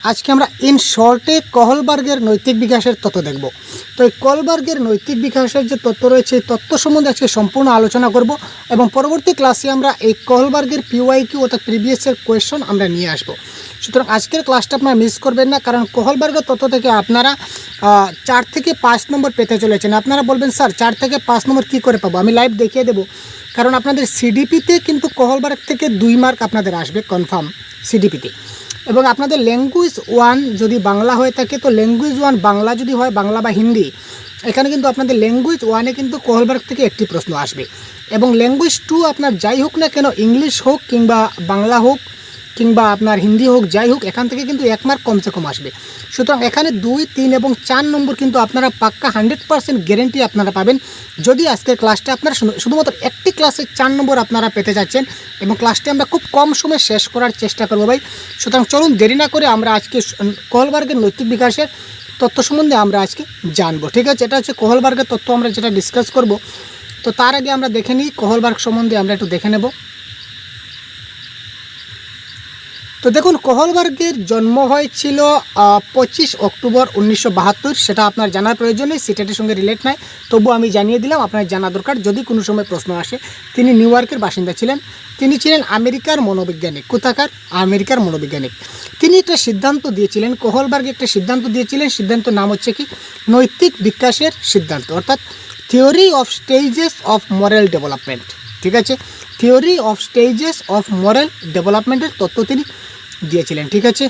আজকে আমরা ইন শর্টে কহলবার্গের নৈতিক বিকাশের তত্ত্ব দেখব। তো এই কহলবার্গের নৈতিক বিকাশের যে তত্ত্ব রয়েছে, এই তত্ত্ব সম্বন্ধে আজকে সম্পূর্ণ আলোচনা করব এবং পরবর্তী ক্লাসে আমরা এই কহলবার্গের পিওয়াই কিউ অর্থাৎ প্রিভিয়াসের কোয়েশন আমরা নিয়ে আসব। সুতরাং আজকের ক্লাসটা আপনারা মিস করবেন না, কারণ কহলবার্গের তত্ত্ব থেকে আপনারা চার থেকে পাঁচ নম্বর পেতে চলেছেন। আপনারা বলবেন, স্যার, চার থেকে পাঁচ নম্বর কী করে পাবো? আমি লাইভ দেখিয়ে দেবো। কারণ আপনাদের সিডিপিতে কিন্তু কহলবার্গ থেকে দুই মার্ক আপনাদের আসবে কনফার্ম সিডিপিতে এবং আপনাদের ল্যাঙ্গুয়েজ ওয়ান যদি বাংলা হয়ে থাকে, তো ল্যাঙ্গুয়েজ ওয়ান বাংলা যদি হয়, বাংলা বা হিন্দি, এখানে কিন্তু আপনাদের ল্যাঙ্গুয়েজ ওয়ানে কিন্তু কোহলবার্গ থেকে একটি প্রশ্ন আসবে। এবং ল্যাঙ্গুয়েজ টু আপনার যাই হোক না কেন ইংলিশ হোক কিংবা বাংলা হোক কিংবা আপনার হিন্দি হোক, যাই হোক, এখান থেকে কিন্তু এক মার্ক কমসে কম আসবে। সুতরাং এখানে দুই, তিন এবং চার নম্বর কিন্তু আপনারা পাক্কা হান্ড্রেড পার্সেন্ট গ্যারেন্টি আপনারা পাবেন। যদি আজকের ক্লাসটা আপনারা শুধুমাত্র একটি ক্লাসে চার নম্বর আপনারা পেতে যাচ্ছেন এবং ক্লাসটি আমরা খুব কম সময়ে শেষ করার চেষ্টা করব ভাই। সুতরাং চলুন, দেরি না করে আমরা আজকে কোহলবার্গের নৈতিক বিকাশের তথ্য সম্বন্ধে আমরা আজকে জানব। ঠিক আছে, এটা হচ্ছে কোহলবার্গের তথ্য আমরা যেটা ডিসকাস করব। তো তার আগে আমরা দেখে নিই, কোহলবার্গ সম্বন্ধে আমরা একটু দেখে নেব। তো দেখুন, কোহলবার্গের জন্ম হয়েছিল পঁচিশ অক্টোবর উনিশশো বাহাত্তর। সেটা আপনার জানার প্রয়োজন নেই সিটেটের সঙ্গে রিলেট নাই। তবু আমি জানিয়ে দিলাম, আপনার জানা দরকার, যদি কোনো সময় প্রশ্ন আসে। তিনি নিউ ইয়র্কের বাসিন্দা ছিলেন। তিনি ছিলেন আমেরিকার মনোবৈজ্ঞানিক কোথাকার? আমেরিকার মনোবৈজ্ঞানিক তিনি একটা সিদ্ধান্ত দিয়েছিলেন, কোহলবার্গ একটা সিদ্ধান্ত দিয়েছিলেন। সিদ্ধান্ত নাম হচ্ছে কি? নৈতিক বিকাশের সিদ্ধান্ত, অর্থাৎ theory of stages of moral development ঠিক আছে? Theory of stages of moral ডেভেলপমেন্টের তত্ত্ব তিনি দিয়েছিলেন, ঠিক আছে?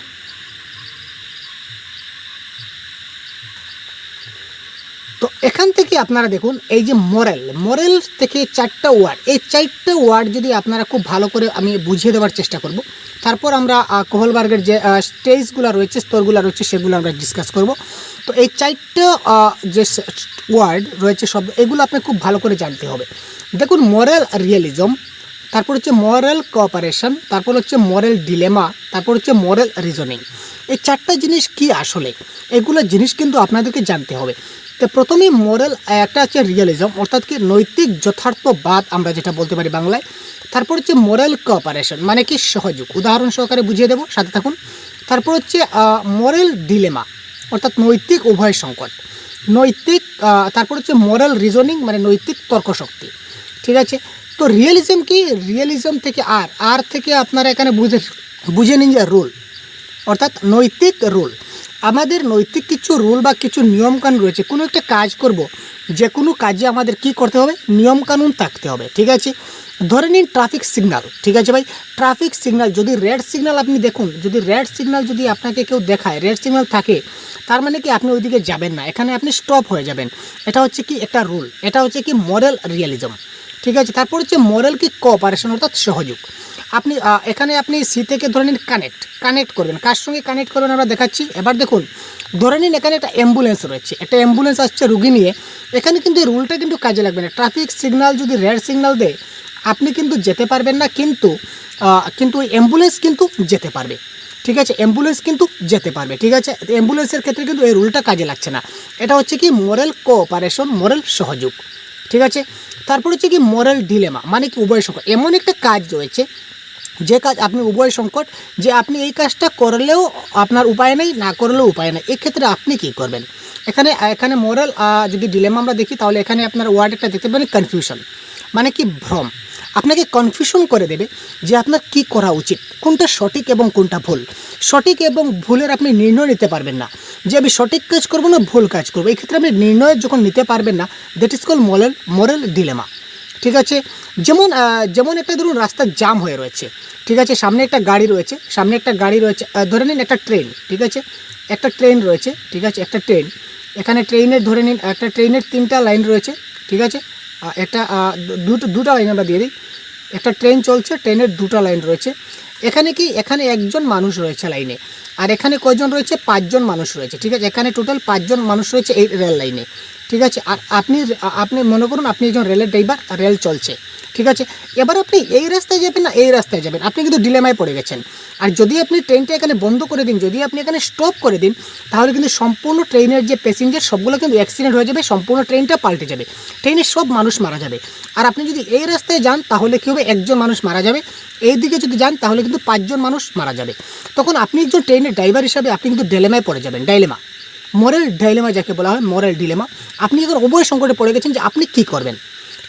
তো এখান থেকে আপনারা দেখুন, এই যে মরেল মরেল থেকে চারটা ওয়ার্ড, এই চারটা ওয়ার্ড যদি আপনারা খুব ভালো করে আমি বুঝিয়ে দেওয়ার চেষ্টা করব, তারপর আমরা কোহলবার্গের যে স্টেজগুলো রয়েছে, স্তরগুলো রয়েছে, সেগুলো আমরা ডিসকাস করব। তো এই চারটা যে ওয়ার্ড রয়েছে শব্দ এগুলো আপনি খুব ভালো করে জানতে হবে। দেখুন, মরাল রিয়েলিজম তারপর হচ্ছে মরাল কোঅপারেশন তারপর হচ্ছে মরাল ডিলেমা তারপর হচ্ছে মরাল রিজনিং এই চারটা জিনিস কি আসলে? এগুলো জিনিস কিন্তু আপনাদেরকে জানতে হবে। তো প্রথমে মরাল একটা হচ্ছে রিয়েলিজম অর্থাৎ কি নৈতিক যথার্থবাদ আমরা যেটা বলতে পারি বাংলায়। তারপর হচ্ছে মরাল কোঅপারেশন মানে কি সহযোগ? উদাহরণ সহকারে বুঝিয়ে দেবো, সাথে থাকুন। তারপর হচ্ছে মরাল ডিলেমা অর্থাৎ নৈতিক উভয় সংকট। নৈতিক তারপর হচ্ছে মরাল রিজনিং মানে নৈতিক তর্কশক্তি। ঠিক আছে? তো রিয়েলিজম কি? রিয়েলিজম থেকে আর আর থেকে আপনারা এখানে বুঝে বুঝে নিন যে রুল অর্থাৎ নৈতিক রুল আমাদের নৈতিক কিছু রুল বা কিছু নিয়মকানুন রয়েছে। কোনো একটা কাজ করব, যে কোনো কাজে আমাদের কি করতে হবে? নিয়মকানুন থাকতে হবে, ঠিক আছে? ধরে নিন ট্রাফিক সিগনাল ঠিক আছে ভাই? ট্রাফিক সিগনাল যদি রেড সিগনাল আপনি দেখুন, যদি রেড সিগনাল যদি আপনাকে কেউ দেখায় রেড সিগনাল থাকে, তার মানে কি আপনি ওইদিকে যাবেন না। এখানে আপনি স্টপ হয়ে যাবেন। এটা হচ্ছে কি একটা রুল এটা হচ্ছে কি মরাল রিয়েলিজম ঠিক আছে, তারপর হচ্ছে মরাল কি কোঅপারেশন অর্থাৎ সহযোগ। আপনি এখানে আপনি সি থেকে ধরে নিন কানেক্ট কানেক্ট করবেন। কার সঙ্গে কানেক্ট করবেন আমরা দেখাচ্ছি। এবার দেখুন, ধরে নিন এখানে একটা অ্যাম্বুলেন্স রয়েছে। একটা অ্যাম্বুলেন্স আসছে রুগী নিয়ে। এখানে কিন্তু এই রুলটা কিন্তু কাজে লাগবে না। ট্রাফিক সিগনাল যদি রেড সিগনাল দেয়, আপনি কিন্তু যেতে পারবেন না, কিন্তু কিন্তু ওই অ্যাম্বুলেন্স কিন্তু যেতে পারবে। ঠিক আছে অ্যাম্বুলেন্স কিন্তু যেতে পারবে। ঠিক আছে অ্যাম্বুলেন্সের ক্ষেত্রে কিন্তু এই রুলটা কাজে লাগছে না। এটা হচ্ছে কি মোরাল কোঅপারেশন মোরাল সহযোগ। ঠিক আছে তারপর হচ্ছে কি মোরাল ডিলেমা মানে কি উভয় সংকট। এমন একটা কাজ রয়েছে, যে কাজ আপনি উভয় সংকট, যে আপনি এই কাজটা করলেও আপনার উপায় নেই, না করলেও উপায় নেই। এক্ষেত্রে আপনি কি করবেন? এখানে এখানে মোরাল যদি ডিলেমা আমরা দেখি, তাহলে এখানে আপনার ওয়ার্ড একটা দেখতে পারেন কনফিউশন মানে কি ভ্রম। আপনাকে কনফিউশন করে দেবে যে আপনার কি করা উচিত, কোনটা সঠিক এবং কোনটা ভুল। সঠিক এবং ভুলের আপনি নির্ণয় নিতে পারবেন না। যে আমি সঠিক কাজ করব না, ভুল কাজ করব। এই ক্ষেত্রে আপনি নির্ণয় যখন নিতে পারবেন না that is call moral moral dilemma ঠিক আছে? যেমন যেমন একটা ধরুন রাস্তা জাম হয়ে রয়েছে। ঠিক আছে? সামনে একটা গাড়ি রয়েছে। সামনে একটা গাড়ি রয়েছে। ধরে নিন একটা ট্রেন ঠিক আছে? একটা ট্রেন রয়েছে। ঠিক আছে? একটা ট্রেন এখানে ট্রেনের ধরে নিন, একটা ট্রেনের তিনটা লাইন রয়েছে। ঠিক আছে? একটা দুটো, দুটা লাইন আমরা দিয়ে দিই। একটা ট্রেন চলছে, ট্রেনের দুটা লাইন রয়েছে। এখানে কি? এখানে একজন মানুষ রয়েছে লাইনে। আর এখানে কয়জন রয়েছে? পাঁচজন মানুষ রয়েছে, ঠিক আছে? এখানে টোটাল পাঁচজন মানুষ রয়েছে এই রেল লাইনে। ঠিক আছে? আর আপনি আপনি মনে করুন আপনি একজন রেলের ড্রাইভার, রেল চলছে, ঠিক আছে? এবার আপনি এই রাস্তায় যাবেন না, এই রাস্তায় যাবেন। আপনি কিন্তু ডিলেমায় পড়ে গেছেন। আর যদি আপনি ট্রেনটা এখানে বন্ধ করে দিন, যদি আপনি এখানে স্টপ করে দিন, তাহলে কিন্তু সম্পূর্ণ ট্রেনের যে প্যাসেঞ্জার সবগুলো কিন্তু অ্যাক্সিডেন্ট হয়ে যাবে, সম্পূর্ণ ট্রেনটা পাল্টে যাবে। ট্রেনের সব মানুষ মারা যাবে। আর আপনি যদি এই রাস্তায় যান, তাহলে কী হবে? একজন মানুষ মারা যাবে। এই দিকে যদি যান, তাহলে কিন্তু পাঁচজন মানুষ মারা যাবে। তখন আপনি একজন ট্রেনের ড্রাইভার হিসাবে আপনি কিন্তু ডেলেমায় পড়ে যাবেন ডাইলেমা মরেল ডাইলেমা যাকে বলা হয় মরেল ডিলেমা আপনি এখন উভয় সংকটে পড়ে গেছেন যে আপনি কী করবেন।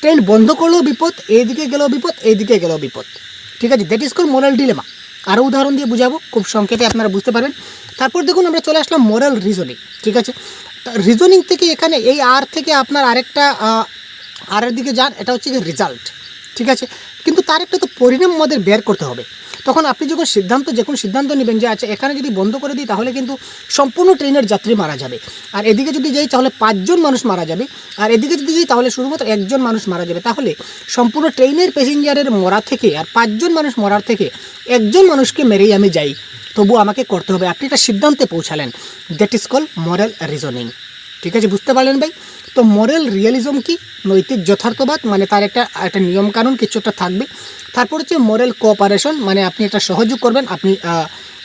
ট্রেন বন্ধ করলেও বিপদ এইদিকে গেলেও বিপদ এইদিকে গেলেও বিপদ। ঠিক আছে that is call moral dilemma আরও উদাহরণ দিয়ে বুঝাবো, খুব সংক্ষেপে আপনারা বুঝতে পারবেন। তারপর দেখুন, আমরা চলে আসলাম মোরাল রিজনিং ঠিক আছে রিজনিং থেকে এখানে এই আর থেকে আপনার আরেকটা আরের দিকে যান, এটা হচ্ছে রেজাল্ট ঠিক আছে? কিন্তু তার একটা তো পরিণাম আমাদের বের করতে হবে। তখন আপনি যখন সিদ্ধান্ত যে কোনো সিদ্ধান্ত নেবেন যে আচ্ছা এখানে যদি বন্ধ করে দিই, তাহলে কিন্তু সম্পূর্ণ ট্রেনের যাত্রী মারা যাবে। আর এদিকে যদি যাই, তাহলে পাঁচজন মানুষ মারা যাবে। আর এদিকে যদি যাই, তাহলে শুধুমাত্র একজন মানুষ মারা যাবে। তাহলে সম্পূর্ণ ট্রেনের প্যাসেঞ্জারের মরা থেকে আর পাঁচজন মানুষ মরার থেকে একজন মানুষকে মেরেই আমি যাই। তবু আমাকে করতে হবে। আপনি একটা সিদ্ধান্তে পৌঁছালেন। That is call moral reasoning. ঠিক আছে, বুঝতে পারলেন ভাই? তো মরেল রিয়েলিজম কি? নৈতিক যথার্থবাদ মানে তার একটা একটা নিয়মকানুন, কিছু একটা থাকবে। তারপর হচ্ছে মরেল কোঅপারেশন মানে আপনি একটা সহযোগ করবেন, আপনি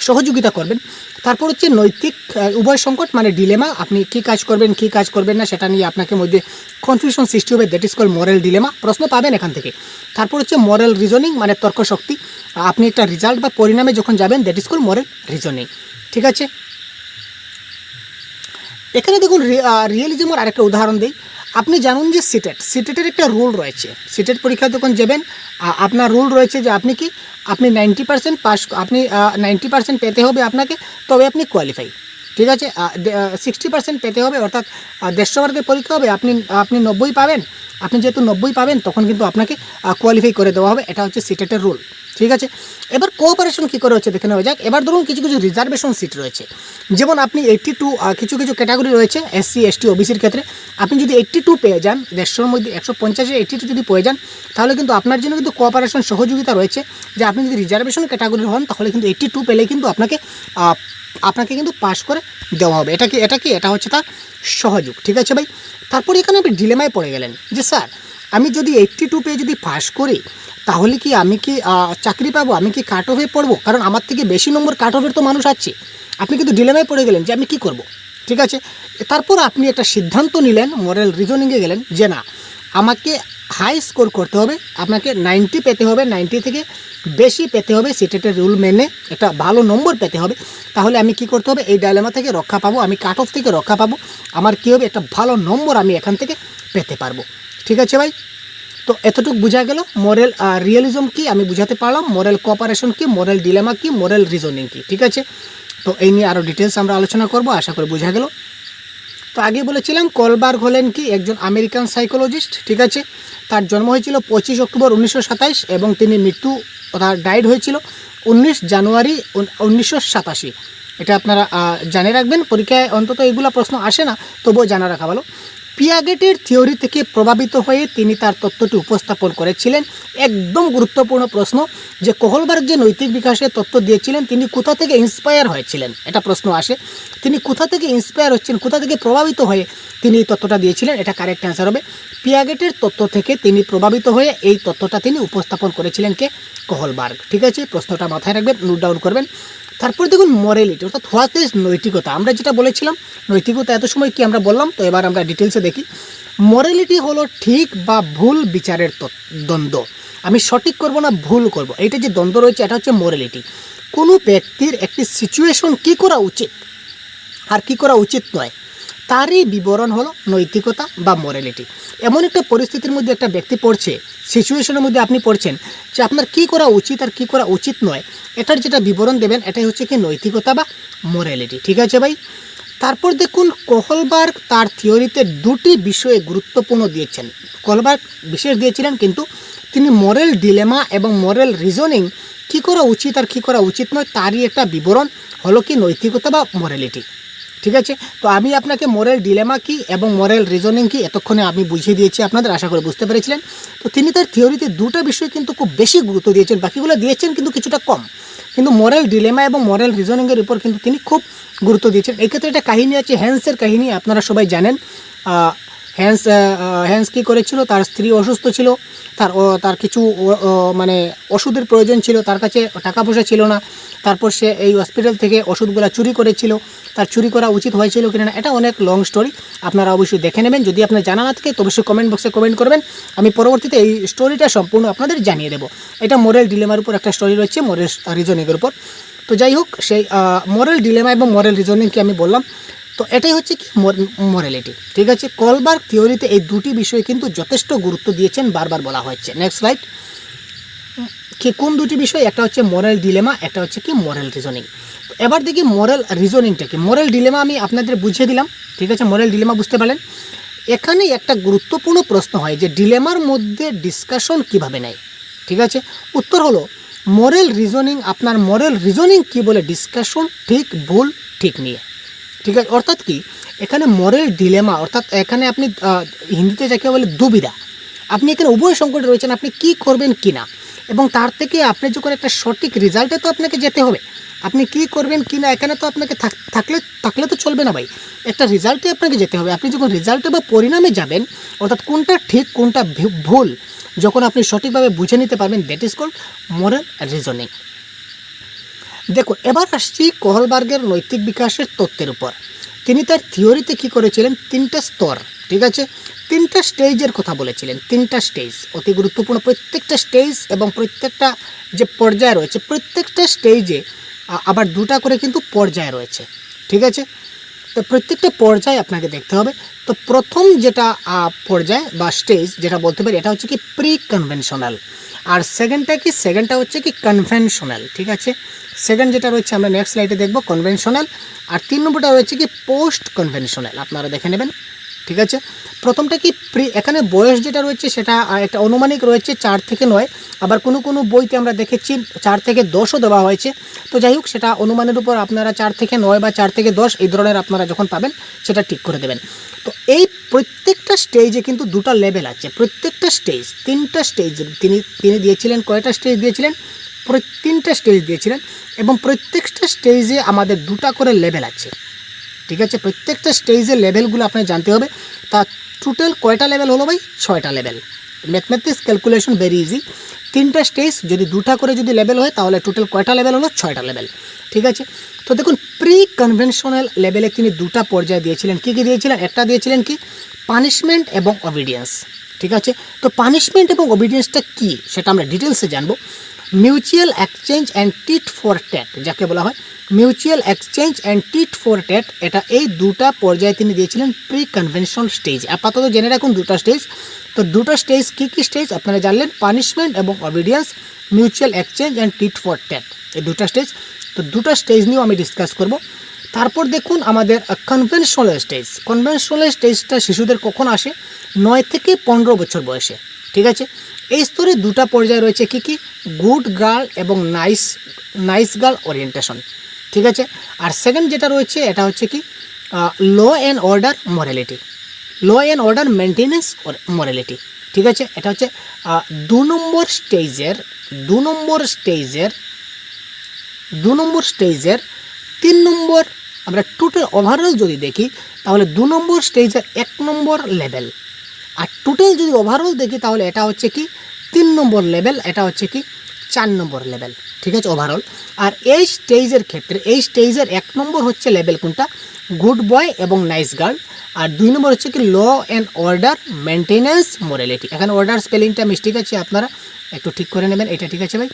সহযোগিতা করবেন। তারপর হচ্ছে নৈতিক উভয় সংকট মানে ডিলেমা আপনি কী কাজ করবেন, কী কাজ করবেন না, সেটা নিয়ে আপনাকে মধ্যে কনফিউশন সৃষ্টি হবে that is call moral dilemma প্রশ্ন পাবেন এখান থেকে। তারপর হচ্ছে মরাল রিজনিং মানে তর্ক শক্তি আপনি একটা রেজাল্ট বা পরিণামে যখন যাবেন that is call moral reasoning ঠিক আছে? এখানে দেখুন রিয়েলিজমের আরেকটা উদাহরণ দিই। আপনি জানুন যে সিটেট সিটেটের একটা রুল রয়েছে। সিটেট পরীক্ষা যখন যাবেন আপনার রুল রয়েছে যে আপনি কি, আপনি নাইনটি পার্সেন্ট পাস আপনি নাইনটি পার্সেন্ট পেতে হবে আপনাকে, তবে আপনি কোয়ালিফাই ঠিক আছে? সিক্সটি পার্সেন্ট পেতে হবে, অর্থাৎ দেড়শো মার্কের পরীক্ষা হবে, আপনি আপনি নব্বই পাবেন। আপনি যেহেতু নব্বই পাবেন, তখন কিন্তু আপনাকে কোয়ালিফাই করে দেওয়া হবে। এটা হচ্ছে সিটেটের রুল ঠিক আছে? এবার কোঅপারেশন কী করে হচ্ছে দেখে নেওয়া যাক। এবার ধরুন কিছু কিছু রিজার্ভেশন সিট রয়েছে। যেমন আপনি এইট্টি টু কিছু কিছু ক্যাটাগরি রয়েছে এসসি এসটি ওবিসির ক্ষেত্রে। আপনি যদি এইট্টি টু পেয়ে যান, দেড়শোর মধ্যে একশো পঞ্চাশে এইট্টি টু যদি পেয়ে যান, তাহলে কিন্তু আপনার জন্য কিন্তু কোঅপারেশন সহযোগিতা রয়েছে। যে আপনি যদি রিজার্ভেশন ক্যাটাগরির হন, তাহলে কিন্তু এইট্টি টু পেলে কিন্তু আপনাকে আপনাকে কিন্তু পাস করে দেওয়া হবে। এটা কি এটা কি? এটা হচ্ছে তার সহযোগ, ঠিক আছে ভাই? তারপরে এখানে আপনি ডিলেমায় পড়ে গেলেন যে, স্যার, আমি যদি এইট্টি টু পেয়ে যদি পাস করি, তাহলে কি আমি কি চাকরি পাবো? আমি কি কাট অফে পড়ব? কারণ আমার থেকে বেশি নম্বর কাট অফের তো মানুষ আছে। আপনি কিন্তু ডিলেমায় পড়ে গেলেন যে, আমি কি করব? ঠিক আছে? তারপর আপনি একটা সিদ্ধান্ত নিলেন মরাল রিজনিংয়ে গেলেন যে, না, আমাকে হাই স্কোর করতে হবে, আপনাকে নাইনটি পেতে হবে, নাইনটি থেকে বেশি পেতে হবে, সিটেটের রুল মেনে একটা ভালো নম্বর পেতে হবে। তাহলে আমি কি করতে হবে, এই ডায়লেমা থেকে রক্ষা পাবো, আমি কাট অফ থেকে রক্ষা পাবো, আমার কী হবে, একটা ভালো নম্বর আমি এখান থেকে পেতে পারব। ঠিক আছে ভাই? তো এতটুকু বোঝা গেল মোরাল রিয়েলিজম কি, আমি বুঝাতে পারলাম মোরাল কোঅপারেশন কি মোরাল ডিলেমা কি মোরাল রিজনিং কি, ঠিক আছে? তো এই নিয়ে আরও ডিটেলস আমরা আলোচনা করব, আশা করি বোঝা গেল। তো আগে বলেছিলাম, কলবার্গ হলেন কি একজন আমেরিকান সাইকোলজিস্ট, ঠিক আছে? তার জন্ম হয়েছিল পঁচিশ অক্টোবর উনিশশো এবং তিনি মৃত্যু, তার ডাইড হয়েছিল উনিশ জানুয়ারি উনিশশো সাতাশি। এটা আপনারা জানে রাখবেন। পরীক্ষায় অন্তত এগুলো প্রশ্ন আসে না, তবুও জানা রাখা ভালো। পিয়াগেটের থিওরি থেকে প্রভাবিত হয়ে তিনি তার তত্ত্বটি উপস্থাপন করেছিলেন। একদম গুরুত্বপূর্ণ প্রশ্ন, যে কোহলবার্গ যে নৈতিক বিকাশের তত্ত্ব দিয়েছিলেন, তিনি কোথা থেকে ইন্সপায়ার হয়েছিলেন? এটা প্রশ্ন আসে। তিনি কোথা থেকে ইন্সপায়ার হচ্ছেন, কোথা থেকে প্রভাবিত হয়ে তিনি এই তত্ত্বটা দিয়েছিলেন, এটা কারেক্ট অ্যান্সার হবে। পিয়াগেটের তত্ত্ব থেকে তিনি প্রভাবিত হয়ে এই তত্ত্বটা তিনি উপস্থাপন করেছিলেন কে? কোহলবার্গ। ঠিক আছে, প্রশ্নটা মাথায় রাখবেন নোট ডাউন করবেন। তারপর দেখুন মরালিটি অর্থাৎ হোয়াট ইজ নৈতিকতা? আমরা যেটা বলেছিলাম, নৈতিকতা এত সময় কি আমরা বললাম? তো এবার আমরা ডিটেলসে দেখি। মরালিটি হলো ঠিক বা ভুল বিচারের দ্বন্দ্ব। আমি সঠিক করব না ভুল করব? এটা যে দ্বন্দ্ব রয়েছে, এটা হচ্ছে মরালিটি কোনো ব্যক্তির একটি সিচুয়েশন কি করা উচিত? আর কি করা উচিত নয়? তারই বিবরণ হলো নৈতিকতা বা মোরালিটি এমন একটা পরিস্থিতির মধ্যে একটা ব্যক্তি পড়ছে সিচুয়েশনের মধ্যে আপনি পড়ছেন, যে আপনার কি করা উচিত আর কি করা উচিত নয়, এটার যেটা বিবরণ দেবেন, এটাই হচ্ছে কি নৈতিকতা বা মোরালিটি ঠিক আছে ভাই? তারপর দেখুন, কোহলবার্গ তার থিওরিতে দুটি বিষয়ে গুরুত্বপূর্ণ দিয়েছেন। কোহলবার্গ বিশেষ দিয়েছিলেন, কিন্তু তিনি মোরাল ডিলেমা এবং মোরাল রিজনিং কী করা উচিত আর কী করা উচিত নয়, তারই একটা বিবরণ হলো কি নৈতিকতা বা মোরালিটি ঠিক আছে? তো আমি আপনাকে মোরাল ডিলেমা কি এবং মোরাল রিজনিং কি এতক্ষণে আমি বুঝিয়ে দিয়েছি আপনাদের, আশা করে বুঝতে পেরেছিলেন। তো তিনি তার থিওরিতে দুটো বিষয় কিন্তু খুব বেশি গুরুত্ব দিয়েছেন, বাকিগুলো দিয়েছেন কিন্তু কিছুটা কম। কিন্তু মোরাল ডিলেমা এবং মোরাল রিজনিংয়ের উপর কিন্তু তিনি খুব গুরুত্ব দিয়েছেন। এক্ষেত্রে একটা কাহিনী আছে হ্যান্সের কাহিনী, আপনারা সবাই জানেন। হ্যান্স হ্যান্স কী করেছিল? তার স্ত্রী অসুস্থ ছিল। তার তার কিছু মানে ওষুধের প্রয়োজন ছিল। তার কাছে টাকা পয়সা ছিল না। তারপর সে এই হসপিটাল থেকে ওষুধগুলো চুরি করেছিল। তার চুরি করা উচিত হয়েছিল কিনা না এটা অনেক লং স্টোরি আপনারা অবশ্যই দেখে নেবেন। যদি আপনার জানা না থাকে, তো অবশ্যই কমেন্ট বক্সে কমেন্ট করবেন। আমি পরবর্তীতে এই স্টোরিটা সম্পূর্ণ আপনাদের জানিয়ে দেবো। এটা মোরাল ডিলেমার উপর একটা স্টোরি রয়েছে মোরেল রিজনিংয়ের উপর। তো যাই হোক, সেই মোরাল ডিলেমা এবং মোরাল রিজনিংকে আমি বললাম। তো এটাই হচ্ছে কি মোরালিটি ঠিক আছে? কলবার্গ থিওরিতে এই দুটি বিষয় কিন্তু যথেষ্ট গুরুত্ব দিয়েছেন, বারবার বলা হচ্ছে নেক্সট স্লাইড কি, কোন দুটি বিষয়? একটা হচ্ছে মোরাল ডিলেমা একটা হচ্ছে কি মোরাল রিজনিং এবার দেখি মোরাল রিজনিংটা কি। মোরাল ডিলেমা আমি আপনাদের বুঝিয়ে দিলাম, ঠিক আছে? মোরাল ডিলেমা বুঝতে পারলেন? এখানে একটা গুরুত্বপূর্ণ প্রশ্ন হয় যে ডিলেমার মধ্যে ডিসকাশন কীভাবে নেয়, ঠিক আছে? উত্তর হলো মোরাল রিজনিং আপনার মোরাল রিজনিং কি বলে ডিসকাশন ঠিক, ভুল, ঠিক নিয়ে। ঠিক আছে, অর্থাৎ কি? এখানে মরেল ডিলেমা অর্থাৎ এখানে আপনি হিন্দিতে যাকে বলে দুবিধা। আপনি এখানে উভয় সংকটে রয়েছেন, আপনি কি করবেন কি না? এবং তার থেকে আপনি যখন একটা সঠিক রেজাল্টে তো আপনাকে যেতে হবে, আপনি কি করবেন কি না, এখানে তো আপনাকে থাক- থাকলে থাকলে তো চলবে না ভাই। একটা রেজাল্টে আপনাকে যেতে হবে। আপনি যখন রেজাল্টে বা পরিণামে যাবেন, অর্থাৎ কোনটা ঠিক, কোনটা ভুল, যখন আপনি সঠিকভাবে বুঝে নিতে পারবেন that is called moral reasoning দেখুন এবার আসছি কোহলবার্গের নৈতিক বিকাশের তত্ত্বের উপর। তিনি তার থিওরিতে কি করেছিলেন? তিনটা স্তর, ঠিক আছে? তিনটা স্টেজের কথা বলেছিলেন, তিনটা স্টেজ। অতি গুরুত্বপূর্ণ প্রত্যেকটা স্টেজ এবং প্রত্যেকটা যে পর্যায় রয়েছে, প্রত্যেকটা স্টেজে আবার দুটা করে কিন্তু পর্যায় রয়েছে, ঠিক আছে? তো প্রত্যেকটা পর্যায়ে আপনাকে দেখতে হবে। তো প্রথম যেটা পর্যায়ে বা স্টেজ যেটা বলতে পারি, এটা হচ্ছে কি প্রি কনভেনশনাল আর সেকেন্ডটা কি? সেকেন্ডটা হচ্ছে কি কনভেনশনাল ঠিক আছে? সেকেন্ড যেটা রয়েছে, আমরা নেক্সট স্লাইডে দেখব কনভেনশনাল আর তিন নম্বরটা রয়েছে কি পোস্ট কনভেনশনাল আপনারা দেখে নেবেন। ঠিক আছে? প্রথমটা কি প্রি এখানে বয়স যেটা রয়েছে সেটা একটা অনুমানিক রয়েছে চার থেকে নয়। আবার কোনো কোনো বইতে আমরা দেখেছি চার থেকে দশও দেওয়া হয়েছে। তো যাই হোক, সেটা অনুমানের উপর আপনারা চার থেকে নয় বা চার থেকে দশ এই ধরনের আপনারা যখন পাবেন, সেটা ঠিক করে দেবেন। তো এই প্রত্যেকটা স্টেজে কিন্তু দুটো লেভেল আছে। প্রত্যেকটা স্টেজ তিনটা স্টেজ তিনি তিনি দিয়েছিলেন, কয়টা স্টেজ দিয়েছিলেন? তিনটা স্টেজ দিয়েছিলেন। এবং প্রত্যেকটা স্টেজে আমাদের দুটা করে লেভেল আছে। ঠিক আছে? প্রত্যেকটা স্টেজের লেভেলগুলো আপনার জানতে হবে। তা টোটাল কয়টা লেভেল হলো ভাই? ছয়টা level mathematics calculation very easy তিনটা স্টেজ যদি দুটা করে যদি লেভেল হয়, তাহলে টোটাল কয়টা লেভেল হলো? ছয়টা লেভেল ঠিক আছে? তো দেখুন প্রি কনভেনশনাল লেভেলে তিনি দুটা পর্যায়ে দিয়েছিলেন। কী কী দিয়েছিলেন? একটা দিয়েছিলেন কি? পানিশমেন্ট এবং অবিডিয়েন্স ঠিক আছে? তো পানিশমেন্ট এবং অবিডিয়েন্সটা কী? সেটা আমরা ডিটেলসে জানব। Mutual exchange and tit for tat, যাকে বলা হয় mutual exchange and tit for tat, এটা এই দুটা পর্যায়ে তিনি দিয়েছিলেন প্রি কনভেনশনাল স্টেজ আপাতত জেনে রাখুন দুটা স্টেজ তো দুটো স্টেজ কী কী স্টেজ আপনারা জানলেন পানিশমেন্ট এবং obedience mutual exchange and tit for tat এই দুটো স্টেজ তো দুটো স্টেজ নিয়েও আমি ডিসকাস করব। তারপর দেখুন আমাদের কনভেনশনাল স্টেজ কনভেনশনাল স্টেজটা শিশুদের কখন আসে? নয় থেকে পনেরো বছর বয়সে। ঠিক আছে? এই স্তরে দুটা পর্যায় রয়েছে, কি কি? গুড গার্ল এবং নাইস নাইস গার্ল ওরিয়েন্টেশন ঠিক আছে? আর সেকেন্ড যেটা রয়েছে, এটা হচ্ছে কি? Law and order morality law and order maintenance morality ঠিক আছে? এটা হচ্ছে দু নম্বর স্টেজের দু নম্বর স্টেজের দু নম্বর স্টেজের তিন নম্বর, আমরা টোটাল ওভারঅল যদি দেখি, তাহলে দু নম্বর স্টেজের এক নম্বর লেভেল আর টোটাল যদি ওভারঅল দেখি তাহলে এটা হচ্ছে কি তিন নম্বর লেভেল এটা হচ্ছে কি চার নম্বর লেভেল ঠিক আছে ওভারঅল আর এই স্টেজের ক্ষেত্রে, এই স্টেজের এক নম্বর হচ্ছে লেভেল কোনটা? গুড বয় এবং নাইস গার্ল আর দুই নম্বর হচ্ছে কি law and order maintenance morality এখানে অর্ডার স্পেলিংটা মিস্টেক আছে আপনারা একটু ঠিক করে নেবেন। এটা ঠিক আছে ভাই?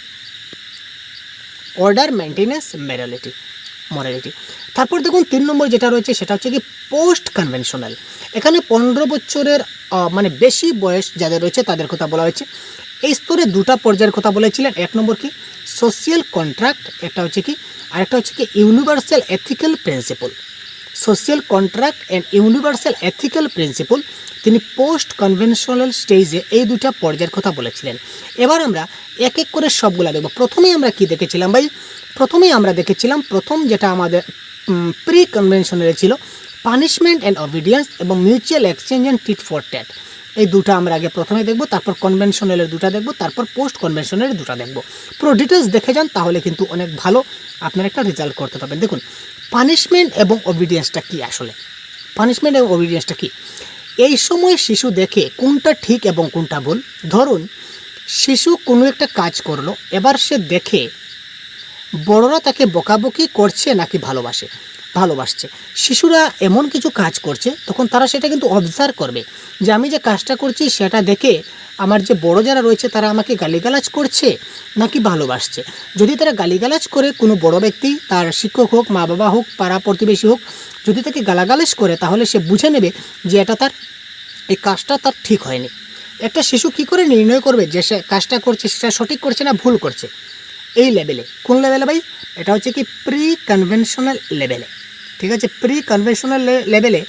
অর্ডার মেনটেন্যান্স মেরালিটি মরালিটি তারপর দেখুন তিন নম্বর যেটা রয়েছে, সেটা হচ্ছে কি পোস্ট কনভেনশনাল এখানে পনেরো বছরের মানে বেশি বয়স যাদের রয়েছে, তাদের কথা বলা হয়েছে। এই স্তরে দুটা পর্যায়ের কথা বলেছিলেন। এক নম্বর কি? সোশিয়াল কন্ট্রাক্ট একটা হচ্ছে কি, আরেকটা হচ্ছে কি universal ethical principle social contract and universal ethical principle তিনি পোস্ট কনভেনশনাল স্টেজে এই দুটা পর্যায়ের কথা বলেছিলেন। এবার আমরা এক এক করে সবগুলা দেখব। প্রথমেই আমরা কি দেখেছিলাম ভাই? প্রথমেই আমরা দেখেছিলাম প্রথম যেটা আমাদের প্রি কনভেনশনালে ছিল পানিশমেন্ট অ্যান্ড অবিডিয়েন্স এবং mutual exchange and tit for tat এই দুটো আমরা আগে প্রথমে দেখব, তারপর কনভেনশনালের দুটো দেখব, তারপর পোস্ট কনভেনশনালের দুটো দেখব। পুরো ডিটেলস দেখে যান, তাহলে কিন্তু অনেক ভালো আপনার একটা রেজাল্ট করতে পারবেন। দেখুন পানিশমেন্ট এবং অবিডিয়েন্সটা কি আসলে? পানিশমেন্ট এবং অবিডিয়েন্সটা কি? এই সময় শিশু দেখে কোনটা ঠিক এবং কোনটা ভুল। ধরুন, শিশু কোনো একটা কাজ করল, এবার সে দেখে বড়রা তাকে বকাবকি করছে নাকি ভালোবাসে। ভালোবাসছে। শিশুরা এমন কিছু কাজ করছে, তখন তারা সেটা কিন্তু অবজার্ভ করবে। যে আমি যে কাজটা করছি, সেটা দেখে আমার যে বড় যারা রয়েছে, তারা আমাকে গালিগালাজ করছে নাকি ভালোবাসছে? যদি তারা গালিগালাজ করে কোনো বড় ব্যক্তি, তার শিক্ষক হোক মা বাবা হোক, পাড়া প্রতিবেশী হোক, যদি তাকে গালাগালাজ করে, তাহলে সে বুঝে নেবে যে এটা তার, এই কাজটা তার ঠিক হয়নি। একটা শিশু কি করে নির্ণয় করবে যে সে কাজটা করছে, সেটা সঠিক করছে না ভুল করছে? এই লেভেলে কোন লেভেলে ভাই? এটা হচ্ছে কি প্রি কনভেনশনাল লেভেলে ঠিক আছে? প্রি কনভেনশনাল লেভেলে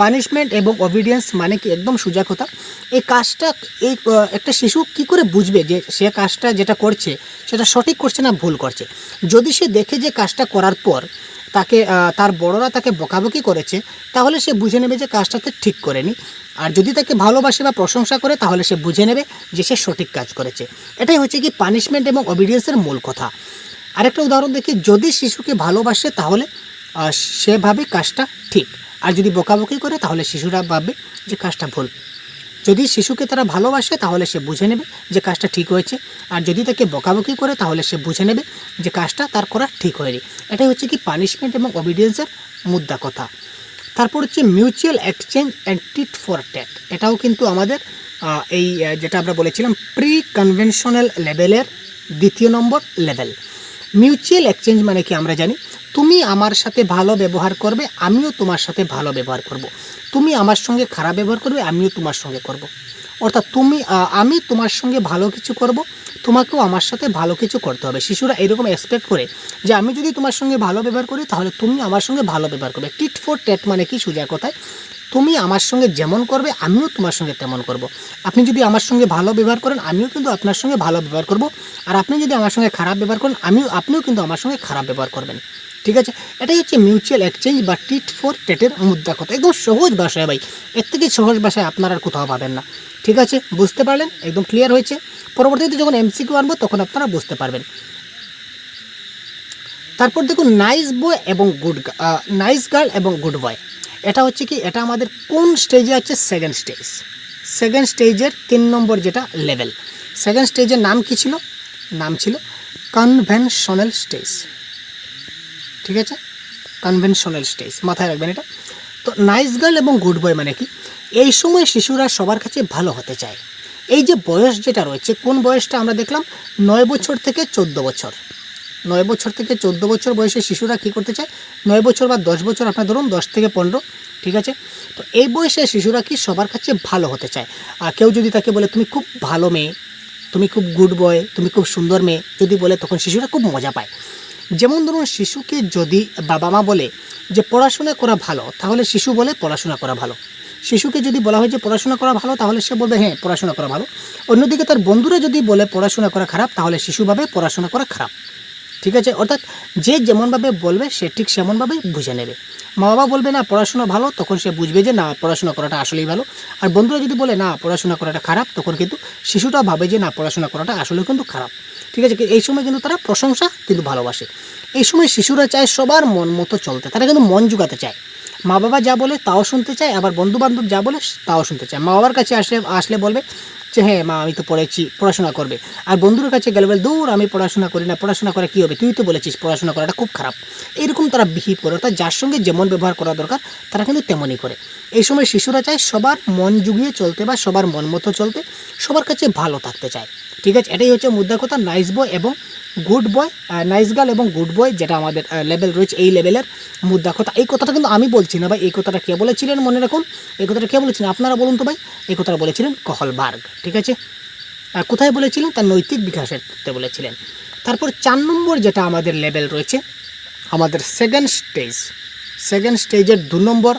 পানিশমেন্ট এবং অবিডিয়েন্স মানে কি একদম সোজা কথা এই কাজটা, এই একটা শিশু কি করে বুঝবে যে সে কাজটা যেটা করছে, সেটা সঠিক করছে না ভুল করছে? যদি সে দেখে যে কাজটা করার পর তাকে তার বড়রা তাকে বকাবকি করেছে তাহলে সে বুঝে নেবে যে কাজটাতে ঠিক করেনি। আর যদি তাকে ভালোবাসে বা প্রশংসা করে তাহলে সে বুঝে নেবে যে সে সঠিক কাজ করেছে। এটাই হচ্ছে কি পানিশমেন্ট এবং অবিডিয়েন্সের মূল কথা। আরেকটা উদাহরণ দেখি যদি শিশুকে ভালোবাসে তাহলে আহ, সে ভাবে কাজটা ঠিক। আর যদি বকাবকি করে তাহলে শিশুরা ভাববে যে কাজটা ভুল। যদি শিশুকে তারা ভালোবাসে, তাহলে সে বুঝে নেবে যে কাজটা ঠিক হয়েছে। আর যদি তাকে বকাবকি করে, তাহলে সে বুঝে নেবে যে কাজটা তার করা ঠিক হয়নি। এটাই হচ্ছে কি পানিশমেন্ট এবং অবিডিয়েন্সের মুদ্রা কথা। তারপর হচ্ছে mutual exchange and tit for tat এটাও কিন্তু আমাদের এই যেটা আমরা বলেছিলাম প্রি কনভেনশনাল লেভেলের দ্বিতীয় নম্বর লেভেল মিউচুয়াল এক্সচেঞ্জ মানে কি আমরা জানি? তুমি আমার সাথে ভালো ব্যবহার করবে, আমিও তোমার সাথে ভালো ব্যবহার করব। তুমি আমার সঙ্গে খারাপ ব্যবহার করবে, আমিও তোমার সঙ্গে করব। অর্থাৎ তুমি আমি তোমার সঙ্গে ভালো কিছু করব, তোমাকেও আমার সাথে ভালো কিছু করতে হবে শিশুরা এরকম এক্সপেক্ট করে যে, আমি যদি তোমার সঙ্গে ভালো ব্যবহার করি, তাহলে তুমি আমার সঙ্গে ভালো ব্যবহার করবে টিট ফর টেট মানে কি সোজা কথায় তুমি আমার সঙ্গে যেমন করবে, আমিও তোমার সঙ্গে তেমন করব। আপনি যদি আমার সঙ্গে ভালো ব্যবহার করেন, আমিও কিন্তু আপনার সঙ্গে ভালো ব্যবহার করব আর আপনি যদি আমার সঙ্গে খারাপ ব্যবহার করেন, আমিও, আপনিও কিন্তু আমার সঙ্গে খারাপ ব্যবহার করবেন ঠিক আছে? এটাই হচ্ছে মিউচুয়াল এক্সচেঞ্জ বা টিট ফর টেটের মুদ্রা কথা। একদম সহজ ভাষায় ভাই। এর থেকে সহজ ভাষায় আপনারা আর কোথাও পাবেন না। ঠিক আছে? বুঝতে পারলেন? একদম ক্লিয়ার হয়েছে? পরবর্তীতে যখন এমসিকিউ আনব, তখন আপনারা বুঝতে পারবেন। তারপর দেখুন নাইস বয় এবং গুড নাইস গার্ল এবং গুড বয় এটা হচ্ছে কি? এটা আমাদের কোন স্টেজে আছে? সেকেন্ড স্টেজ সেকেন্ড স্টেজের তিন নম্বর যেটা লেভেল সেকেন্ড স্টেজের নাম কি ছিল? নাম ছিল কনভেনশনাল স্টেজ ঠিক আছে? কনভেনশনাল স্টেজ মাথায় রাখবেন এটা। তো নাইস গার্ল এবং গুড বয় মানে কি? এই সময় শিশুরা সবার কাছে ভালো হতে চায়। এই যে বয়স যেটা রয়েছে, কোন বয়সটা আমরা দেখলাম? নয় বছর থেকে চোদ্দ বছর। নয় বছর থেকে চোদ্দ বছর বয়সে শিশুরা কী করতে চায়? নয় বছর বা দশ বছর, আপনার ধরুন দশ থেকে পনেরো, ঠিক আছে? তো এই বয়সে শিশুরা কি সবার কাছে ভালো হতে চায়? আর কেউ যদি তাকে বলে, তুমি খুব ভালো মেয়ে, তুমি খুব গুড বয় তুমি খুব সুন্দর মেয়ে, যদি বলে, তখন শিশুরা খুব মজা পায়। যেমন ধরুন শিশুকে যদি বাবা মা বলে যে পড়াশোনা করা ভালো, তাহলে শিশু বলে পড়াশোনা করা ভালো। শিশুকে যদি বলা হয় যে পড়াশোনা করা ভালো, তাহলে সে বলবে হ্যাঁ পড়াশোনা করা ভালো। অন্যদিকে তার বন্ধুরা যদি বলে পড়াশোনা করা খারাপ, তাহলে শিশু ভাবে পড়াশোনা করা খারাপ। ঠিক আছে? অর্থাৎ যে যেমনভাবে বলবে, সে ঠিক সেমনভাবে বুঝে নেবে। মা বাবা বলবে, না, পড়াশোনা ভালো। তখন সে বুঝবে যে, না, পড়াশোনা করাটা আসলেই ভালো। আর বন্ধুরা যদি বলে, না, পড়াশোনা করাটা খারাপ, তখন কিন্তু শিশুটা ভাবে যে, না, পড়াশোনা করাটা আসলে কিন্তু খারাপ। ঠিক আছে? এই সময় কিন্তু তারা প্রশংসা কিন্তু ভালোবাসে। এই সময় শিশুরা চায় সবার মন মতো চলতে। তারা কিন্তু মন জুগাতে চায়। মা বাবা যা বলে তাও শুনতে চায়, আবার বন্ধু বান্ধব যা বলে তাও শুনতে চায়। মা বাবার কাছে আসলে আসলে বলবে যে হ্যাঁ মা, আমি তো পড়েছি, পড়াশোনা করবে। আর বন্ধুর কাছে গেলে বলে দূর আমি পড়াশোনা করি না, পড়াশোনা করে কী হবে? তুই তো বলেছিস, পড়াশোনা করাটা খুব খারাপ। এরকম তারা বিহিভ করে, অর্থাৎ যার সঙ্গে যেমন ব্যবহার করা দরকার, তারা কিন্তু তেমনই করে। এই সময় শিশুরা চায় সবার মন জুগিয়ে চলতে বা সবার মন মতো চলতে, সবার কাছে ভালো থাকতে চায়। ঠিক আছে? এটাই হচ্ছে মুদ্রা কথা নাইস বয় এবং গুড বয় নাইস গার্ল এবং গুড বয় যেটা আমাদের লেভেল রয়েছে, এই লেভেলের মুদ্রা কথা। এই কথাটা কিন্তু আমি বলছি না ভাই, এই কথাটা কে বলেছিলেন মনে রাখুন? এই কথাটা কে বলেছিলেন? আপনারা বলুন তো ভাই, এই কথাটা বলেছিলেন কহলবার্গ। ঠিক আছে? কোথায় বলেছিলেন? তার নৈতিক বিকাশের ক্ষেত্রে বলেছিলেন। তারপর চার নম্বর যেটা আমাদের লেভেল রয়েছে, আমাদের সেকেন্ড স্টেজ সেকেন্ড স্টেজের দু নম্বর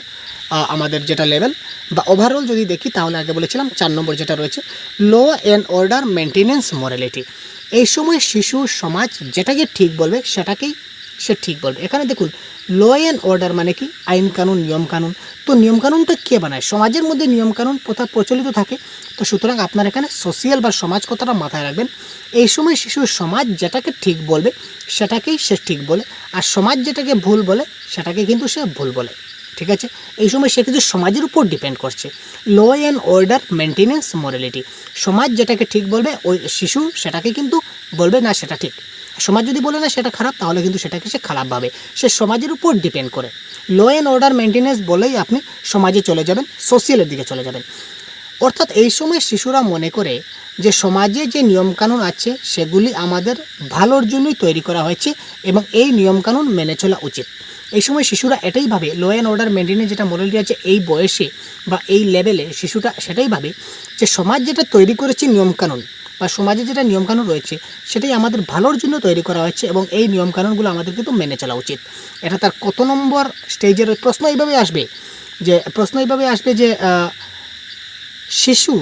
আমাদের যেটা লেভেল, বা ওভারঅল যদি দেখি, তাহলে আগে বলেছিলাম, চার নম্বর যেটা রয়েছে law and order maintenance morality এই সময় শিশু, সমাজ, যেটাকে ঠিক বলবে, সেটাকেই সে ঠিক বলবে। এখানে দেখুন ল অ্যান্ড অর্ডার মানে কি? আইন কানুন, নিয়ম কানুন। তো নিয়ম কানুনটা কে বানায়? সমাজের মধ্যে নিয়ম কানুন প্রথা প্রচলিত থাকে। তো সুতরাং আপনার এখানে সোশিয়াল বা সমাজ কথাটা মাথায় রাখবেন। এই সময় শিশুর সমাজ যেটাকে ঠিক বলবে, সেটাকেই সে ঠিক বলে। আর সমাজ যেটাকে ভুল বলে, সেটাকে কিন্তু সে ভুল বলে। ঠিক আছে? এই সময় সে কিছু সমাজের উপর ডিপেন্ড করছে। Law and order maintenance morality সমাজ যেটাকে ঠিক বলবে, ওই শিশু সেটাকে কিন্তু বলবে, না, সেটা ঠিক। সমাজ যদি বলে, না, সেটা খারাপ, তাহলে কিন্তু সেটাকে সে খারাপ ভাবে। সে সমাজের উপর ডিপেন্ড করে। ল অ্যান্ড অর্ডার মেনটেনেন্স বলেই আপনি সমাজে চলে যাবেন সোশিয়ালের দিকে চলে যাবেন। অর্থাৎ এই সময় শিশুরা মনে করে যে সমাজে যে নিয়মকানুন আছে, সেগুলি আমাদের ভালোর জন্যই তৈরি করা হয়েছে এবং এই নিয়মকানুন মেনে চলা উচিত। এই সময় শিশুরা এটাই ভাবে ল অ্যান্ড অর্ডার মেনটেনে যেটা মোরালিটি আছে, এই বয়সে বা এই লেভেলে শিশুটা সেটাই ভাবে যে সমাজ যেটা তৈরি করেছে নিয়মকানুন বা সমাজে যেটা নিয়মকানুন রয়েছে, সেটাই আমাদের ভালোর জন্য তৈরি করা হয়েছে এবং এই নিয়মকানুনগুলো আমাদের কিন্তু মেনে চলা উচিত। এটা তার কত নম্বর স্টেজের প্রশ্ন এইভাবে আসবে যে, প্রশ্ন এইভাবে আসবে যে শিশু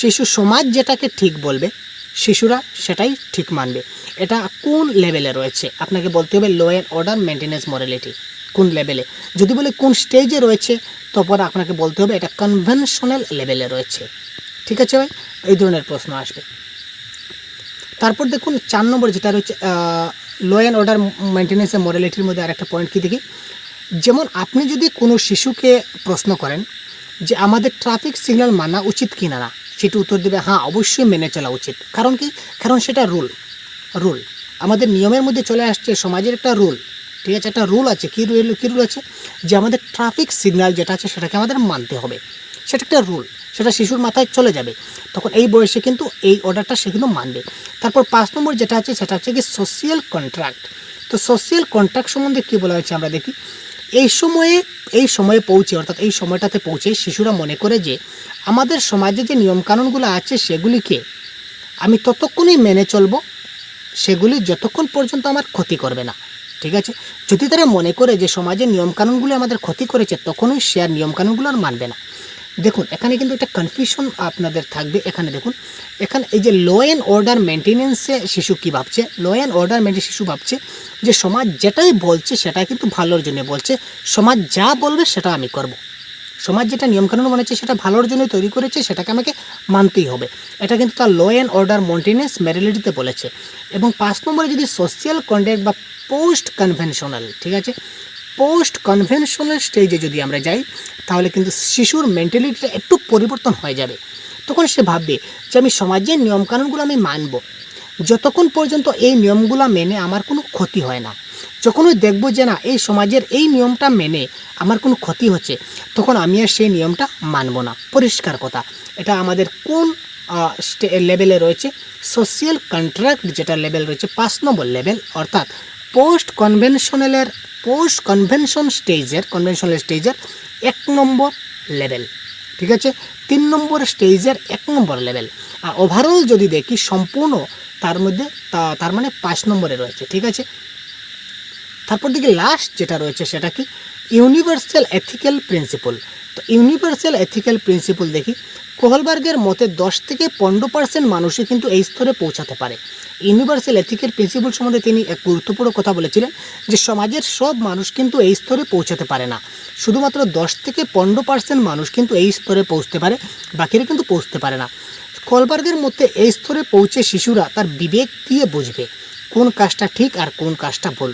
শিশু সমাজ যেটাকে ঠিক বলবে শিশুরা সেটাই ঠিক মানবে। এটা কোন লেভেলে রয়েছে? আপনাকে বলতে হবে law and order maintenance morality কোন লেভেলে? যদি বলে কোন স্টেজে রয়েছে, তারপর আপনাকে বলতে হবে এটা কনভেনশনাল লেভেলে রয়েছে। ঠিক আছে ভাই? এই ধরনের প্রশ্ন আসবে। তারপর দেখুন, চার নম্বর যেটা রয়েছে লো অ্যান্ড অর্ডার মেনটেন্যান্সের মরালিটির মধ্যে আরেকটা পয়েন্ট কী দেখি? যেমন আপনি যদি কোনো শিশুকে প্রশ্ন করেন যে আমাদের ট্রাফিক সিগন্যাল মানা উচিত কি না সেটি উত্তর দেবে হ্যাঁ অবশ্যই মেনে চলা উচিত। কারণ কি? কারণ সেটা রুল রুল। আমাদের নিয়মের মধ্যে চলে আসছে, সমাজের একটা রুল। ঠিক আছে? একটা রুল আছে। কী রুল কী রুল আছে? যে আমাদের ট্রাফিক সিগন্যাল যেটা আছে, সেটাকে আমাদের মানতে হবে। সেটা একটা রুল। সেটা শিশুর মাথায় চলে যাবে। তখন এই বয়সে কিন্তু এই অর্ডারটা সে কিন্তু মানবে। তারপর পাঁচ নম্বর যেটা আছে, সেটা হচ্ছে কি সোশিয়াল কন্ট্রাক্ট তো সোশিয়াল কন্ট্রাক্ট সম্বন্ধে কী বলা হয়েছে আমরা দেখি? এই সময়ে এই সময়ে পৌঁছে, অর্থাৎ এই সময়টাতে পৌঁছে শিশুরা মনে করে যে আমাদের সমাজে যে নিয়মকানুনগুলো আছে সেগুলিকে আমি ততক্ষণই মেনে চলব, সেগুলি যতক্ষণ পর্যন্ত আমার ক্ষতি করবে না। ঠিক আছে? যদি তারা মনে করে যে সমাজের নিয়মকানুনগুলো আমাদের ক্ষতি করেছে, তখনই সে আর নিয়মকানুনগুলো আর মানবে না। দেখুন, এখানে কিন্তু একটা কনফিউশন আপনাদের থাকবে। এখানে দেখুন, এখানে এই যে ল অ্যান্ড অর্ডার মেনটেনেন্সে শিশু কি ভাবছে? ল অ্যান্ড অর্ডার মেনটেন শিশু ভাবছে যে সমাজ যেটাই বলছে সেটা কিন্তু ভালোর জন্য বলছে। সমাজ যা বলবে সেটা আমি করব। সমাজ যেটা নিয়মকানুন বানাচ্ছে সেটা ভালোর জন্য তৈরি করেছে, সেটাকে আমাকে মানতেই হবে। এটা কিন্তু তার ল অ্যান্ড অর্ডার মন্টেনেন্স ম্যারিলিটিতে বলেছে। এবং পাঁচ নম্বরে যদি সোশিয়াল কন্ট্যাক্ট বা পোস্ট কনভেনশনাল ঠিক আছে? পোস্ট কনভেনশনাল স্টেজে যদি আমরা যাই, তাহলে কিন্তু শিশুর মেন্টালিটিটা একটু পরিবর্তন হয়ে যাবে। তখন সে ভাববে যে আমি সমাজের নিয়মকানুনগুলো আমি মানব। যতক্ষণ পর্যন্ত এই নিয়মগুলো মেনে আমার কোনো ক্ষতি হয় না। যখনই দেখব যে না, এই সমাজের এই নিয়মটা মেনে আমার কোনো ক্ষতি হচ্ছে, তখন আমি আর সেই নিয়মটা মানব না। পরিষ্কার কথা। এটা আমাদের কোন লেভেলে রয়েছে? সোশিয়াল কন্ট্রাক্ট যেটা লেভেল রয়েছে, পাঁচ নম্বর লেভেল, অর্থাৎ পোস্ট কনভেনশনালের পোস্ট কনভেনশন স্টেজের কনভেনশনাল স্টেজের এক নম্বর লেভেল ঠিক আছে? তিন নম্বর স্টেজের এক নম্বর লেভেল আর ওভারঅল যদি দেখি, সম্পূর্ণ তার মধ্যে তার মানে পাঁচ নম্বরে রয়েছে, ঠিক আছে? তারপর দেখি লাস্ট যেটা রয়েছে, সেটা কি? ইউনিভার্সাল এথিক্যাল প্রিন্সিপল তো ইউনিভার্সাল এথিক্যাল প্রিন্সিপল দেখি কোহলবার্গের মতে দশ থেকে পনেরো পার্সেন্ট মানুষই কিন্তু এই স্তরে পৌঁছাতে পারে। ইউনিভার্সাল এথিকের প্রিন্সিপাল সম্বন্ধে তিনি এক গুরুত্বপূর্ণ কথা বলেছিলেন যে, সমাজের সব মানুষ কিন্তু এই স্তরে পৌঁছাতে পারে না। শুধুমাত্র দশ থেকে পনেরো পার্সেন্ট মানুষ কিন্তু এই স্তরে পৌঁছতে পারে, বাকিরা কিন্তু পৌঁছতে পারে না। কলবার্গের মধ্যে এই স্তরে পৌঁছে শিশুরা তার বিবেক দিয়ে বুঝবে কোন কাজটা ঠিক আর কোন কাজটা ভুল।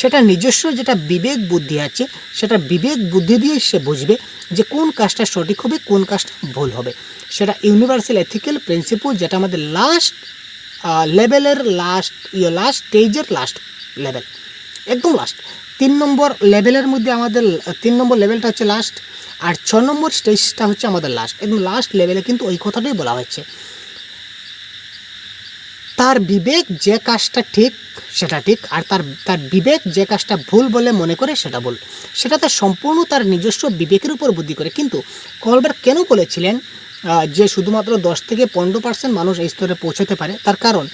সেটা নিজস্ব যেটা বিবেক বুদ্ধি আছে, সেটা বিবেক বুদ্ধি দিয়ে সে বুঝবে যে কোন কাজটা সঠিক হবে, কোন কাজটা ভুল হবে। সেটা ইউনিভার্সাল এথিক্যাল প্রিন্সিপল যেটা আমাদের লাস্ট লেভেলের লাস্ট ইয়ে লাস্ট স্টেজের লাস্ট লেভেল একদম লাস্ট তিন নম্বর লেভেলের মধ্যে আমাদের, তিন নম্বর লেভেলটা হচ্ছে লাস্ট আর ছ নম্বর স্টেজটা হচ্ছে আমাদের লাস্ট একদম লাস্ট লেভেলে কিন্তু ওই কথাটাই বলা হয়েছে। তার বিবেক যে কাজটা ঠিক, সেটা ঠিক, আর তার তার বিবেক যে কাজটা ভুল বলে মনে করে সেটা ভুল। সেটা তার সম্পূর্ণ তার নিজস্ব বিবেকের উপর বুদ্ধি করে। কিন্তু কলবার কেন বলেছিলেন? যে শুধুমাত্র দশ থেকে পনেরো পার্সেন্ট মানুষ এই স্তরে পৌঁছতে পারে, তার কারণ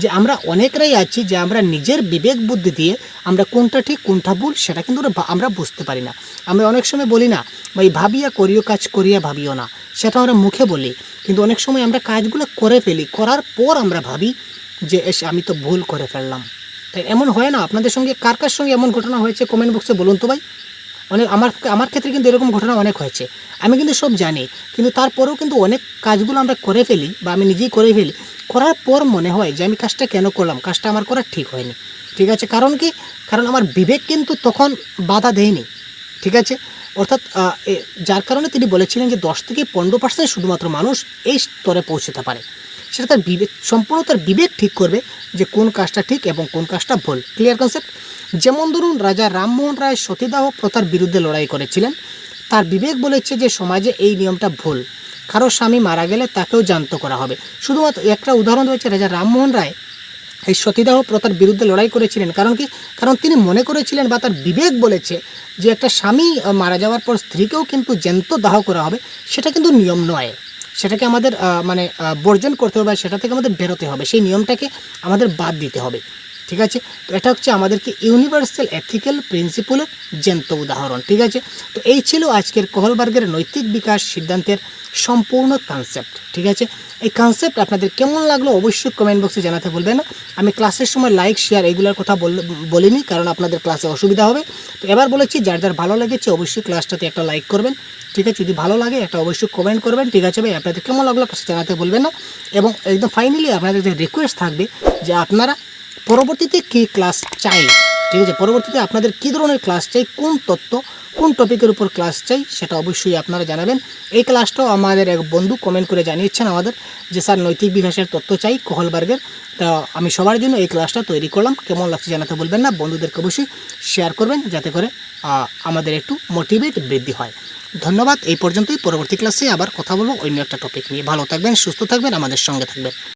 যে আমরা অনেকরাই আছি যে আমরা নিজের বিবেক বুদ্ধি দিয়ে আমরা কোনটা ঠিক, কোনটা ভুল, সেটা কিন্তু আমরা বুঝতে পারি না। আমরা অনেক সময় বলি না, ভাই, ভাবিয়া করিও, কাজ করিয়া ভাবিও না। সেটা আমরা মুখে বলি, কিন্তু অনেক সময় আমরা কাজগুলো করে ফেলি, করার পর আমরা ভাবি যে, এসে, আমি তো ভুল করে ফেললাম। তাই এমন হয় না? আপনাদের সঙ্গে, কার কার সঙ্গে এমন ঘটনা হয়েছে? কমেন্ট বক্সে বলুন তো ভাই। অনেক আমার আমার ক্ষেত্রে কিন্তু এরকম ঘটনা অনেক হয়েছে। আমি কিন্তু সব জানি, কিন্তু তারপরেও কিন্তু অনেক কাজগুলো আমরা করে ফেলি বা আমি নিজেই করে ফেলি। করার পর মনে হয় যে আমি কাজটা কেন করলাম? কাজটা আমার করা ঠিক হয়নি। ঠিক আছে? কারণ কি? কারণ আমার বিবেক কিন্তু তখন বাধা দেয়নি। ঠিক আছে? অর্থাৎ যার কারণে তিনি বলেছিলেন যে দশ থেকে পনেরো পার্সেন্ট শুধুমাত্র মানুষ এই স্তরে পৌঁছতে পারে। সেটা তার বিবেক, সম্পূর্ণ তার বিবেক ঠিক করবে যে কোন কাজটা ঠিক এবং কোন কাজটা ভুল। ক্লিয়ার কনসেপ্ট যেমন ধরুন, রাজা রামমোহন রায় সতীদাহ প্রথার বিরুদ্ধে লড়াই করেছিলেন। তার বিবেক বলেছে যে সমাজে এই নিয়মটা ভুল। কারও স্বামী মারা গেলে তাকেও জান্ত করা হবে। শুধুমাত্র একটা উদাহরণ রয়েছে, রাজা রামমোহন রায় এই সতীদাহ প্রথার বিরুদ্ধে লড়াই করেছিলেন। কারণ কি? কারণ তিনি মনে করেছিলেন বা তার বিবেক বলেছে যে একটা স্বামী মারা যাওয়ার পর স্ত্রীকেও কিন্তু জ্যান্ত দাহ করা হবে। সেটা কিন্তু নিয়ম নয়। সেটাকে আমাদের মানে বর্জন করতে হবে সেটা থেকে আমাদের বেরোতে হবে। সেই নিয়মটাকে আমাদের বাদ দিতে হবে। ঠিক আছে? তো এটা হচ্ছে আমাদেরকে ইউনিভার্সাল এথিক্যাল প্রিন্সিপলের জ্যান্ত উদাহরণ, ঠিক আছে? তো এই ছিল আজকের কোহলবার্গের নৈতিক বিকাশ সিদ্ধান্তের সম্পূর্ণ কনসেপ্ট ঠিক আছে? এই কনসেপ্ট আপনাদের কেমন লাগল অবশ্যই কমেন্ট বক্সে জানাতে বলবেন না। আমি ক্লাসের সময় লাইক শেয়ার এগুলোর কথা বল- বলিনি, কারণ আপনাদের ক্লাসে অসুবিধা হবে। তো এবার বলেছি, যার যার ভালো লেগেছে অবশ্যই ক্লাসটাতে একটা লাইক করবেন, ঠিক আছে? যদি ভালো লাগে, একটা অবশ্যই কমেন্ট করবেন, ঠিক আছে? ভাই, আপনাদের কেমন লাগল জানাতে বলবেন না। এবং একদম ফাইনালি আপনাদের যে রিকোয়েস্ট থাকবে, যে আপনারা পরবর্তীতে কী ক্লাস চাই? ঠিক আছে, পরবর্তীতে আপনাদের কী ধরনের ক্লাস চাই? কোন তত্ত্ব, কোন টপিকের উপর ক্লাস চাই? সেটা অবশ্যই আপনারা জানাবেন। এই ক্লাসটাও আমাদের এক বন্ধু কমেন্ট করে জানিয়েছেন আমাদের যে, স্যার, নৈতিক বিকাশের তত্ত্ব চাই কোহলবার্গের। তা আমি সবার জন্য এই ক্লাসটা তৈরি করলাম। কেমন লাগছে জানাতে বলবেন না। বন্ধুদেরকে অবশ্যই শেয়ার করবেন যাতে করে আমাদের একটু মোটিভেট বৃদ্ধি হয়। ধন্যবাদ। এই পর্যন্তই। পরবর্তী ক্লাসে আবার কথা বলব। অন্য একটা টপিক নিয়ে। ভালো থাকবেন, সুস্থ থাকবেন, আমাদের সঙ্গে থাকবেন।